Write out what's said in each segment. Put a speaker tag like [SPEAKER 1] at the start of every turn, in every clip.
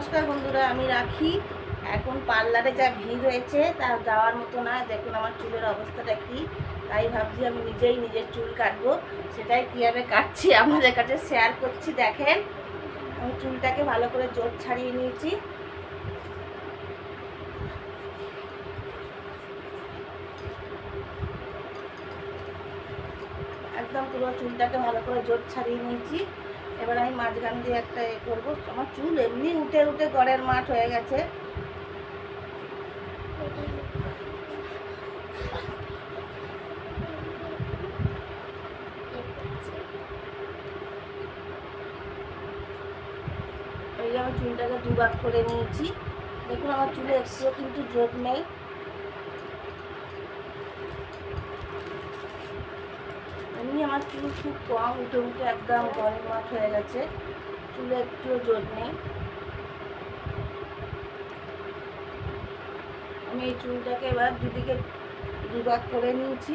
[SPEAKER 1] নমস্কার বন্ধুরা, আমি রাখি। এখন পার্লারে যা ভিড় হয়েছে, তা যাওয়ার মতো না। দেখুন আমার চুলের অবস্থাটা কি। তাই ভাবছি আমি নিজেই নিজের চুল কাটবো। সেটাই কীভাবে কাটছি, আপনাদের কাছে শেয়ার করছি। দেখেন, আমি চুলটাকে ভালো করে জোর ছাড়িয়ে নিয়েছি। একদম পুরো চুলটাকে ভালো করে জোর ছাড়িয়ে নিয়েছি। এবার আমি মাঝখান দিয়ে একটা এ করব। আমার চুল এমনি উঠে উঠে গড়ের মাঠ হয়ে গেছে। এই চুলটাকে দুবার করে নিয়েছি। দেখুন, আমার চুলে একটুও কিন্তু জোর নেই। এমনি আমার চুল খুব কম, উঠে উঠে একদম গরম মাঠ হয়ে গেছে। চুলে একটুও জোর নেই। আমি এই চুলটাকে এবার দুদিকে, দুভাগ করে নিয়েছি।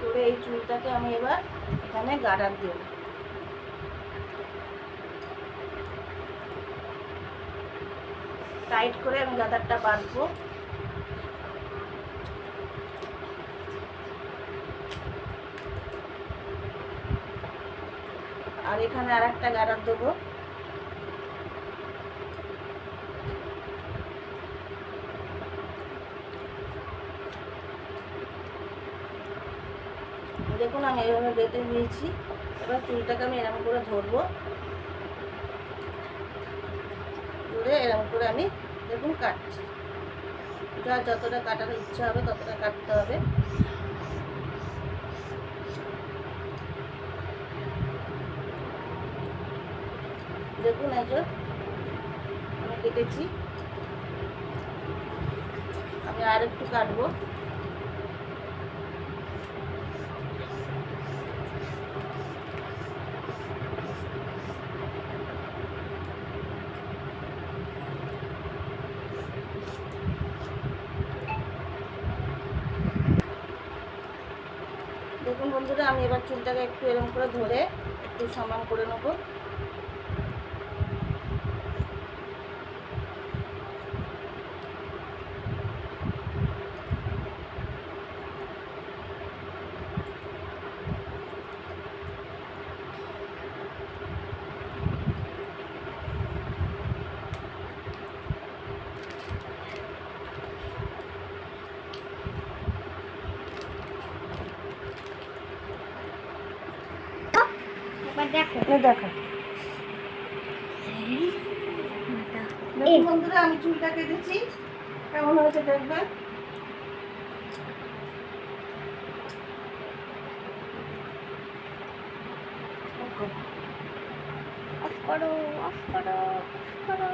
[SPEAKER 1] করে এই চুলটাকে আমি এবার এখানে গাডার দেব। টাইট করে আমি গাদারটা বাঁধবো। আর এখানে আর একটা গাডার দেবো। দেখুন, আমি এইভাবে বেঁধে নিয়েছি। এবার চুলটাকে আমি এরকম করে ধরবো। ধরে এরকম করে আমি দেখুন কাটছি। যা যতটা কাটার ইচ্ছা হবে, ততটা কাটতে হবে। দেখুন এই যে, আমি কেটেছি। আমি আর একটু কাটবো। দেখুন বন্ধুরা, আমি এবার চুলটাকে একটু এরকম করে ধরে একটু সমান করে নেব
[SPEAKER 2] এবার দেখো।
[SPEAKER 1] দেখো। বন্ধুরা আমি চুলটা কেটেছি। কেমন হয়েছে দেখবেন
[SPEAKER 2] অফ করো অফ করো অফ করো।